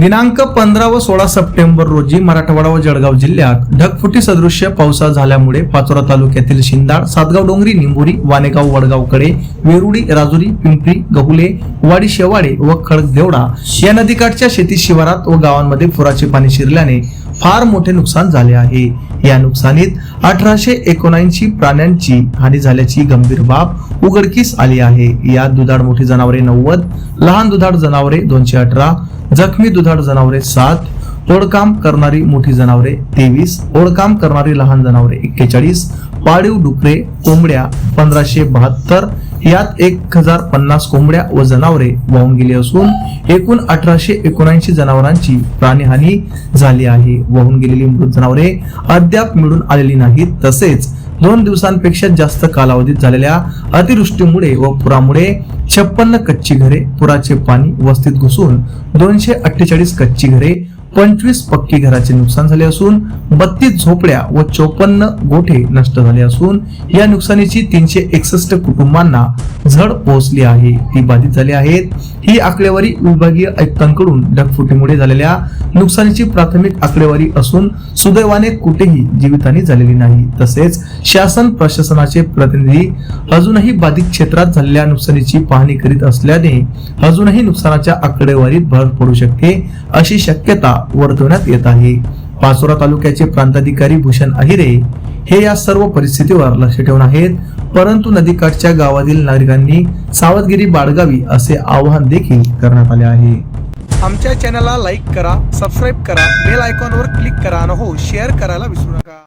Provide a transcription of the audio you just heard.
दिनांक पंधरा व सोळा सप्टेंबर रोजी मराठवाडा व जळगाव जिल्ह्यात ढगफुटी सदृश्य पावसा झाल्यामुळे पाचोरा तालुक्यातील शिंदाळ सातगाव डोंगरी निंबोरी वानेगाव वडगावकडे वेरुडी राजुरी पिंपरी गहुले वाडी शेवाडे व खडकदेवडा या नदीकाठच्या शेती शिवारात व गावांमध्ये पुराचे पाणी शिरल्याने फार मोठे नुकसान झाले आहे. या नुकसानीत अठराशे एकोणऐंशी प्राण्यांची हानी झाल्याची गंभीर बाब उघडकीस आली आहे. यात दुधाळ मोठी जनावरे नव्वद लहान दुधाळ जनावरे दोनशे अठरा जखमी दुधाळ जनावरे सात ओढकाम करणारी मोठी जनावरे तेवीस ओढकाम करणारी लहान जनावरे एक्केचाळीस पाळीव डुकरे कोंबड्या पंधराशे बहात्तर यात एक हजार पन्नास कोंबड्या व जनावरे वाहून गेली असून एकूण अठराशे एकोणऐंशी जनावरांची प्राणहानी झाली आहे. वाहून गेलेली मृत जनावरे अद्याप मिळून आलेली नाहीत. तसेच दोन दिवसांपेक्षा जास्त कालावधीत झालेल्या अतिवृष्टीमुळे व पुरामुळे छप्पन्न कच्ची घरे पुराचे पाणी वस्तीत घुसून दोनशे अठ्ठेचाळीस कच्ची घरे पंचवीस पक्की घराचे नुकसान झाले असून बत्तीस झोपड्या व चोपन्न गोठे नष्ट झाले असून या नुकसानीची तीनशे एकसष्ट कुटुंबांना झड पोहोचली आहे. ती बाधित झाली आहेत. ही आकडेवारी विभागीय आयुक्तांकडून ढगफुटीमुळे झालेल्या नुकसानीची प्राथमिक आकडेवारी असून सुदैवाने कुठेही जीवितहानी झालेली नाही. तसेच शासन प्रशासनाचे प्रतिनिधी अजूनही बाधित क्षेत्रात झालेल्या नुकसानीची पाहणी करीत असल्याने अजूनही नुकसानाच्या आकडेवारीत भर पडू शकते अशी शक्यता वर्तवण्यात येत आहे. पाचोरा तालुक्याचे प्रांताधिकारी भूषण अहिरे हे या सर्व परिस्थितीवर लक्ष ठेवून आहेत. परंतु नदीकाठच्या गावातील नागरिकांनी सावधगिरी बाळगावी असे आवाहन देखील करण्यात आले आहे. आमच्या चॅनलला लाईक करा सबस्क्राईब करा बेल आयकॉनवर क्लिक करा आणि हो शेअर करायला विसरू नका.